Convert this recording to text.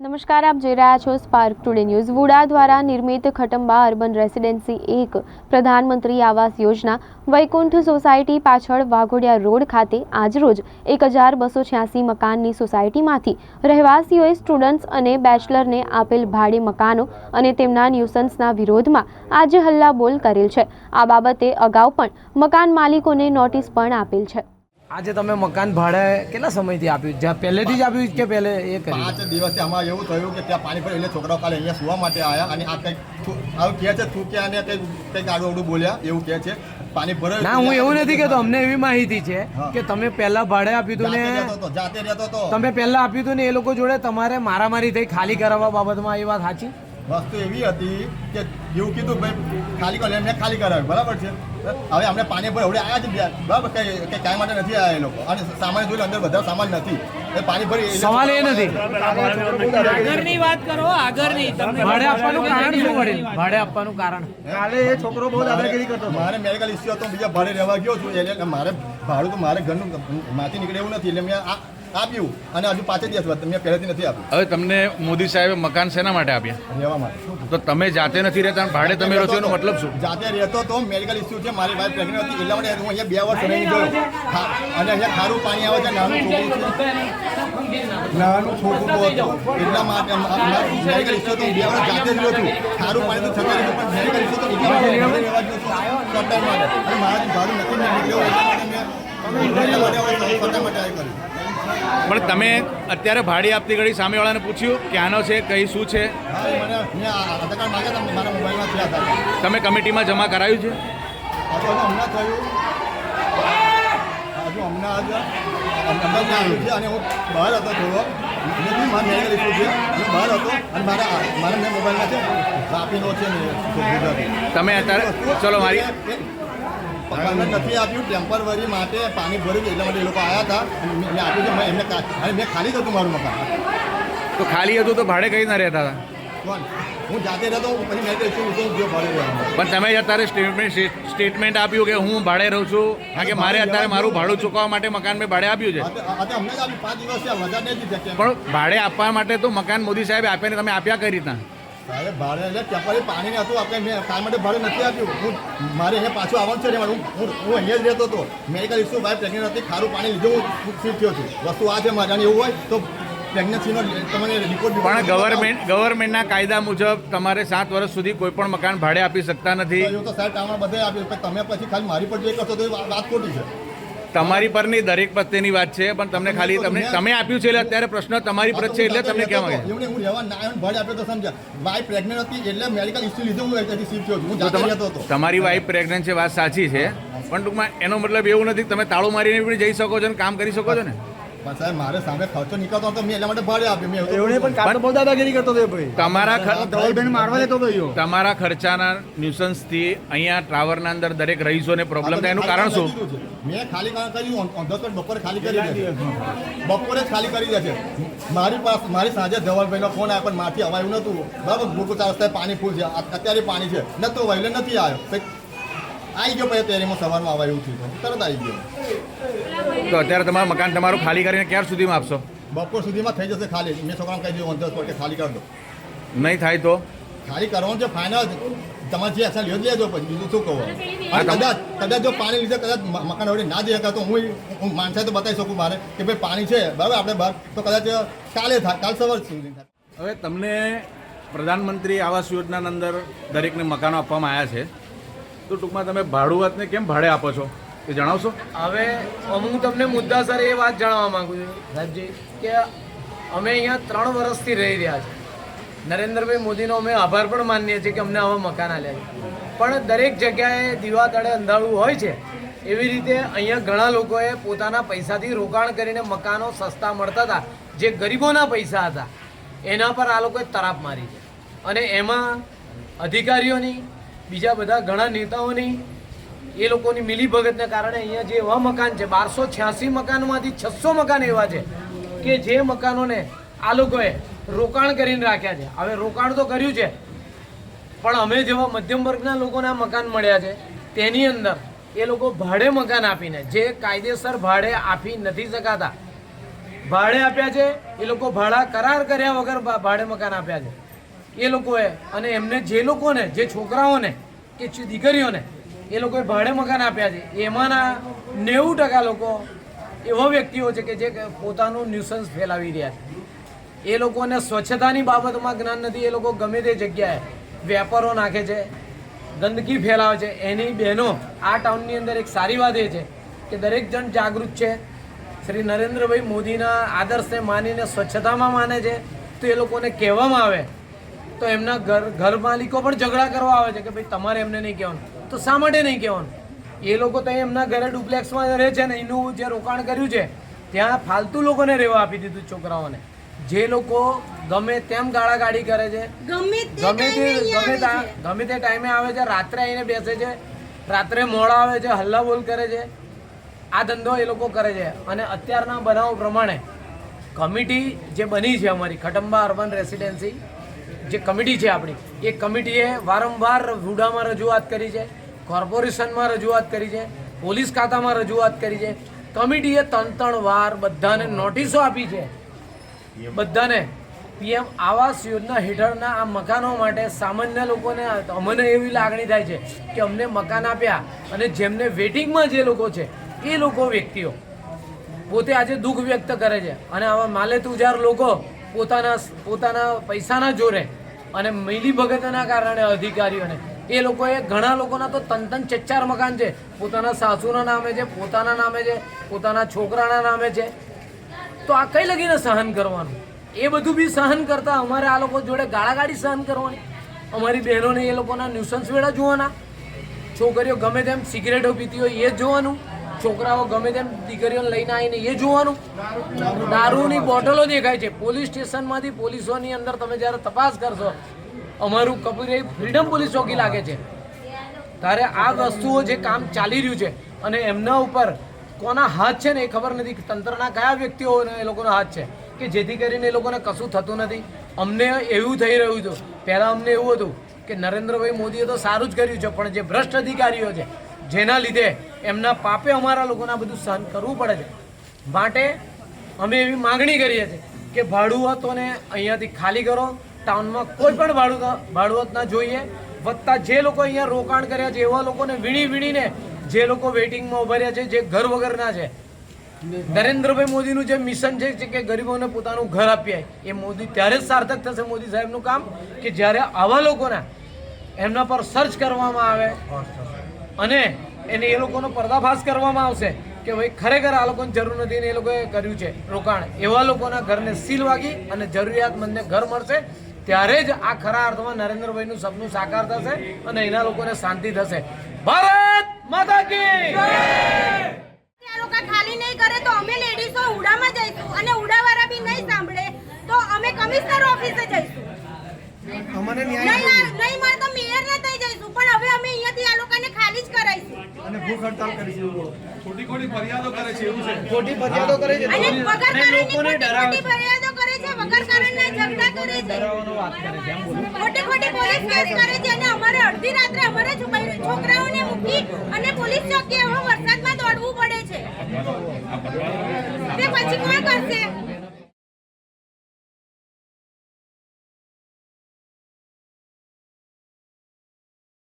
નમસ્કાર, આપ જોઈ રહ્યા છો સ્પાર્ક ટુડે ન્યૂઝ વુડા દ્વારા નિર્મિત ખટંબા અર્બન રેસિડેન્સી એક પ્રધાનમંત્રી આવાસ યોજના વૈકુંઠ સોસાયટી પાછળ વાઘોડિયા રોડ ખાતે આજરોજ એક હજાર બસો છ્યાસી મકાનની સોસાયટીમાંથી રહેવાસીઓએ સ્ટુડન્ટ્સ અને બેચલરને આપેલ ભાડે મકાનો અને તેમના ન્યુસન્સના વિરોધમાં આજે હલ્લાબોલ કરેલ છે. આ બાબતે અગાઉ પણ મકાન માલિકોને નોટિસ પણ આપેલ છે. આજે તમે મકાન ભાડે કેટલા સમયથી આપ્યું? જ્યાં પહેલેથી જ આપ્યું કે પહેલે એ કરી? પાંચ દિવસથી અમારે એવું થયું કે ત્યાં પાણી પડ્યું એટલે છોકરાઓ કાલે અહીંયા સુવા માટે આવ્યા અને આ કંઈક આવું કહે છે થૂક્યા અને કંઈક કંઈક આડું અવડું બોલ્યા એવું કહે છે. પાણી ભરાયું ના હું એવું નથી કહેતો અમને એવી માહિતી છે કે તમે પહેલા ભાડે આપ્યું હતું ને જાતે રહેતો હતો તમે પહેલા આપ્યું હતું ને એ લોકો જોડે તમારે મારામારી થઈ ખાલી કરાવવા બાબતમાં એ વાત સાચી? વસ્તુ એવી હતી કે એવું કીધું ભાઈ ખાલી કરો એમને ખાલી કરાવ્યું બરાબર છે? હવે અમને પાણી ભર હવે આવ્યા જ બે બરાબર? કઈ કઈ કાંઈ માટે નથી આવ્યા એ લોકો. અને સામાન જોયું અંદર બધા સામાન નથી. એ પાણી ભરી સવાલ એ નથી. આગળની વાત કરો આગળની. તમને ભાડે આપવાનું કારણ શું પડે ભાડે આપવાનું કારણ. કાલે એ છોકરો બહુ દાદાગીરી કરતો મારે મેડિકલ ઇસ્યુ હતો બીજા ભાડે રહેવા ગયો છું એટલે મારે ભાડું તો મારે ઘરનું માથી નીકળે એવું નથી એટલે મેં આ આપ્યું અને હજુ પાંચ દિવસ મેં પહેલેથી નથી આપ્યું. હવે તમને મોદી સાહેબે મકાન શેના માટે આપ્યા? રહેવા માટે. તો તમે જાતે નથી રહેતા ભાડે તમે રહો છો એનો મતલબ શું? જાતે રહેતો તો મેડિકલ ઇસ્યુ છે મારી વાઈફ પ્રેગ્નન્ટ હતી એટલા માટે હું અહીંયા બે વર્ષ રહી ગયો. હા, અને અહીંયા ખારું પાણી આવે છે નાનું છોકરું છે. નાનું છોકરું હતું. એટલા માટે મેડિકલ ઇસ્યુ તો બે વર્ષ જાતે જ રહ્યો છું. ખારું પાણી તો છતાં પણ મેડિકલ ઇસ્યુ તો એટલા માટે રહેવા ગયો છું. મારાથી ભાડું નથી નીકળ્યું પણ તમે અત્યારે ભાડી આપતી ઘડી સામેવાળાને પૂછ્યું કે આનો છે, કઈ, શું છે? તમે કમિટીમાં જમા કરાવ્યું છે બહાર હતો થોડો બહાર હતો અને મારા મારા મોબાઈલમાં છે? તમે અત્યારે ચલો, મારી પગાર નથી આપ્યું ટેમ્પરરી માટે પાણી ભર્યું એટલા માટે એ લોકો આવ્યા હતા. મેં આપ્યું છે મેં એમને અને મેં ખાલી જ હતું મારું મકાન. તો ખાલી હતું તો ભાડે કઈ ના રહેતા હતા? કોણ? હું જાતે રહેતો હું પછી મેં ગયો ભાડે રહ્યો પણ તમે અત્યારે સ્ટેટમેન્ટ સ્ટેટમેન્ટ આપ્યું કે હું ભાડે રહું છું કારણ કે મારે અત્યારે મારું ભાડું ચૂકવવા માટે મકાન મેં ભાડે આપ્યું છે. જ પણ ભાડે આપવા માટે તો મકાન મોદી સાહેબે આપ્યા ને તમે આપ્યા કઈ રીતના? સાહેબ ભાડે એટલે ટેમ્પરરી પાણી નહોતું આપણે મેં કાલ માટે ભાડે નથી આપ્યું. હું મારે અહીંયા પાછું આવવાનું છે ને હું હું હું અહીંયા જ રહેતો હતો. મેડિકલ ઇસ્યુ ભાઈ પ્રેગ્નન્ટ હતી? ખારું પાણી લીધું હું ફીટ થયો છું વસ્તુ આ છે મારે એવું હોય તો પ્રેગ્નન્સીનો તમને રિપોર્ટ પણ ગવર્મેન્ટ ગવર્મેન્ટના કાયદા મુજબ તમારે સાત વર્ષ સુધી કોઈ પણ મકાન ભાડે આપી શકતા નથી. તો સાહેબ ટાવર બધે આપ્યું. તમે પછી ખાલી મારી પર જે કરશો તો વાત ખોટી છે. તમારી પરની દરેક પ્રત્યેની વાત છે પણ તમને ખાલી તમને તમે આપ્યું છે એટલે અત્યારે પ્રશ્ન તમારી પર છે એટલે તમને કેમ આવે એમણે હું રહેવા ના આવ્યો આપ્યો તો સમજા વાઈફ પ્રેગ્નન્ટ હતી એટલે મેડિકલ ઇશ્યુ લીધું હું અહીંયાથી શિફ્ટ થયો હું જાતે રહેતો હતો. તમારી વાઈફ પ્રેગ્નન્ટ છે વાત સાચી છે પણ ટૂંકમાં એનો મતલબ એવું નથી તમે તાળો મારીને પણ જઈ શકો છો અને કામ કરી શકો છો ને? પણ સાહેબ મારે સામે ખર્ચો નીકળતો હતો મેં એટલા માટે ભાડે આપ્યું. મેં એવડે પણ કાતો બહુ દાદાગીરી કરતો હતો ભાઈ. તમારા મારવા દેતો હતો તમારા ખર્ચાના ન્યુસન્સથી અહીંયા ટાવરના અંદર દરેક રહીશોને પ્રોબ્લેમ થાય એનું કારણ શું? મેં ખાલી કર્યું ઓન ધ બપોરે ખાલી કરી દે બપોરે જ ખાલી કરી દે છે મારી પાસે મારી સાંજે ધવલભાઈનો ફોન આવ્યો પણ માથી અવાયું નહોતું. બરાબર? મોટું રસ્તાએ પાણી ફૂલ છે. અત્યારે પાણી છે. નતો વહેલે નથી આવ્યો આવી ગયો પછી તેરીમાં સવારમાં અવાયું થયું તરત આવી ગયો. તો અત્યારે તમારું મકાન તમારું ખાલી કરીને ક્યાર સુધીમાં આપશો? બપોર સુધીમાં થઈ જશે ખાલી. મેં છોકરાને કહી દીધું ધ કે ખાલી કરી દો. નહીં થાય તો? ખાલી કરવાનું છે ફાઇનલ તમારે જે અસર લેજો લેજો પછી. બીજું શું કહું? અને કદાચ કદાચ જો પાણી લીધે કદાચ મકાન વડે ના જઈ તો હું હું માણસાઈ તો બતાવી શકું મારે કે ભાઈ પાણી છે. બરાબર આપણે બહાર. તો કદાચ કાલે થાય કાલ સવાર સુધી થાય. હવે તમને પ્રધાનમંત્રી આવાસ યોજનાના અંદર દરેકને મકાનો આપવામાં આવ્યા છે. તો ટૂંકમાં તમે ભાડુઆતને કેમ ભાડે આપો છો? એ જણાવશો? હવે હું તમને મુદ્દાસર એ વાત જણાવવા માંગુ છું. સાહેબજી. કે અમે અહીંયા ત્રણ વર્ષથી રહી રહ્યા છીએ. નરેન્દ્રભાઈ મોદીનો અમે આભાર પણ માનીએ છીએ કે અમને આવા મકાન આલ્યા છે. પણ દરેક જગ્યાએ દીવા તળે અંધાળું હોય છે એવી રીતે અહીંયા ઘણા લોકોએ પોતાના પૈસાથી રોકાણ કરીને મકાનો સસ્તા મળતા હતા જે ગરીબોના પૈસા હતા એના પર આ લોકોએ તરાપ મારી છે. અને એમાં અધિકારીઓની બીજા બધા ઘણા નેતાઓની એ લોકોની મિલીભગતને કારણે અહીંયા જે એવા મકાન છે, બારસો છ્યાસી મકાનમાંથી છસો મકાન એવા છે કે જે મકાનોને આ લોકોએ રોકાણ કરીને રાખ્યા છે. હવે રોકાણ તો કર્યું છે, પણ અમે જેવા મધ્યમ વર્ગના લોકોને આ મકાન મળ્યા છે, તેની અંદર એ લોકો ભાડે મકાન આપીને, જે કાયદેસર ભાડે આપી નથી શકાતા. ભાડે આપ્યા છે, એ લોકો ભાડા કરાર કર્યા વગર ભાડે મકાન આપ્યા છે. એ લોકોએ અને એમને જે લોકોને, જે છોકરાઓને કે દીકરીઓને એ લોકોએ ભાડે મકાન આપ્યા છે. એમાંના નેવું ટકા લોકો એવા વ્યક્તિઓ છે કે જે પોતાનું ન્યુસન્સ ફેલાવી રહ્યા છે. એ લોકોને સ્વચ્છતાની બાબતમાં જ્ઞાન નથી, એ લોકો ગમે તે જગ્યાએ વેપારો નાખે છે, ગંદકી ફેલાવે છે. એની બહેનો આ ટાઉનની અંદર એક સારી વાત એ છે કે દરેક જણ જાગૃત છે. શ્રી નરેન્દ્રભાઈ મોદીના આદર્શને માનીને સ્વચ્છતામાં માને છે. તો એ લોકોને કહેવામાં આવે તો એમના ઘર ઘર માલિકો પણ ઝઘડા કરવા આવે છે કે ભાઈ તમારે એમને નહીં કહેવાનું. તો શા માટે નહીં કહેવાનું? એ લોકો તો એમના ઘરે ડુપ્લેક્સમાં રહે છે ને એનું જે રોકાણ કર્યું છે ત્યાં ફાલતુ લોકોને રહેવા આપી દીધું છોકરાઓને. જે લોકો ગમે તેમ ગાળાગાળી કરે છે ગમે તે ગમે તે. ગમે તે ટાઈમે આવે છે રાત્રે આવીને બેસે છે રાત્રે મોડા આવે છે હલ્લા બોલ કરે છે આ ધંધો એ લોકો કરે છે. અને અત્યારના બનાવ પ્રમાણે કમિટી જે બની છે અમારી ખટંબા અર્બન રેસિડેન્સી જે કમિટી છે આપણી એ કમિટીએ વારંવાર વુડામાં રજૂઆત કરી છે કોર્પોરેશનમાં રજૂઆત કરી છે પોલીસ ખાતામાં રજૂઆત કરી છે. કમિટીએ ત્રણ ત્રણ વાર બધાને નોટિસો આપી છે. બધાને. પીએમ આવાસ યોજના હેઠળના આ મકાનો માટે સામાન્ય લોકોને અમને એવી લાગણી થાય છે કે અમને મકાન આપ્યા અને જેમને વેટિંગમાં જે લોકો છે એ લોકો વ્યક્તિઓ પોતે આજે દુઃખ વ્યક્ત કરે છે. અને આવા માલે તુજાર લોકો પોતાના પોતાના પૈસાના જોરે અને મિલી ભગતના કારણે અધિકારીઓને. એ લોકોએ ઘણા લોકોના તો તન તન ચચ્ચાર મકાન છે. પોતાના સાસુના નામે છે, પોતાના નામે છે, પોતાના છોકરાના નામે છે. તો આ કઈ લગીને સહન કરવાનું? એ બધું બી સહન કરતા અમારે આ લોકો જોડે ગાળાગાળી સહન કરવાની. અમારી બહેનોને એ લોકોના ન્યુસન્સ વેળા જોવાના. છોકરીઓ ગમે તેમ સિગરેટો પીતી હોય એ જોવાનું. છોકરાઓ ગમે તેમ દીકરીઓને લઈને આવીને એ જોવાનું. દારૂની બોટલો દેખાય છે. પોલીસ સ્ટેશનમાંથી પોલીસોની અંદર તમે જ્યારે તપાસ કરશો, અમારું કપૂર ફ્રીડમ પોલીસ ચોકી લાગે છે. ત્યારે આ વસ્તુઓ જે કામ ચાલી રહ્યું છે અને એમના ઉપર કોના હાથ છે ને એ ખબર નથી તંત્રના કયા વ્યક્તિઓને એ લોકોનો હાથ છે કે જેથી કરીને એ લોકોને કશું થતું નથી. અમને એવું થઈ રહ્યું હતું. પહેલાં અમને એવું હતું કે નરેન્દ્રભાઈ મોદીએ તો સારું જ કર્યું છે, પણ જે ભ્રષ્ટ અધિકારીઓ છે જેના લીધે એમના પાપે અમારા લોકોને આ બધું સહન કરવું પડે છે. માટે અમે એવી માગણી કરીએ છીએ કે ભાડુઆતોને અહીંયાથી ખાલી કરો, ટાઉનમાં કોઈ પણ ભાડું ભાડુઆત ના જોઈએ, વત્તા જે લોકો અહીંયા રોકાણ કર્યા છે, એવા લોકોને વીણી વીણીને જે લોકો વેઇટિંગમાં ઊભા રહ્યા છે, જે ઘર વગરના છે. નરેન્દ્રભાઈ મોદીનું જે મિશન છે કે ગરીબોને પોતાનું ઘર આપીએ એ મોદી ત્યારે જ સાર્થક થશે મોદી સાહેબનું કામ કે જ્યારે આવા લોકોના એમના પર સર્ચ કરવામાં આવે અને એને એ લોકોનો પર્દાફાશ કરવામાં આવશે કે ભાઈ ખરેખર આ લોકોને જરૂર નથી ને એ લોકોએ કર્યું છે રોકાણ. એવા લોકોના ઘરને સીલ વાગી અને જરૂરિયાતમંદને ઘર મળશે ત્યારે જ આ ખરા અર્થમાં નરેન્દ્રભાઈનું સપનું સાકાર થશે અને એના લોકોને શાંતિ થશે. ભારત માતા કી લોકો ખાલી નહીં કરે તો અમે લેડીઝો ઉડામાં જઈશું અને ઉડાવાળા બી નહીં સાંભળે. તો અમે કમિશનર ઓફિસે જઈશું. અમને ન્યાય નહીં મળે જ કરાઈશું ખોટી ખોટી ફરિયાદો કરે છે એવું છે? ખોટી ફરિયાદો કરે છે અને વગર અને ખોટી ફરિયાદો કરે છે વગર કારણના ઝઘડા કરે છે. વાત કરે છે એમ બોલો ખોટી ખોટી પોલીસ કેસ કરે છે અને અમારે અડધી રાત્રે અમારે છોકરાઓને મૂકી અને પોલીસ ચોકી હવે વરસાદમાં દોડવું પડે છે. તે પછી કોણ કરશે?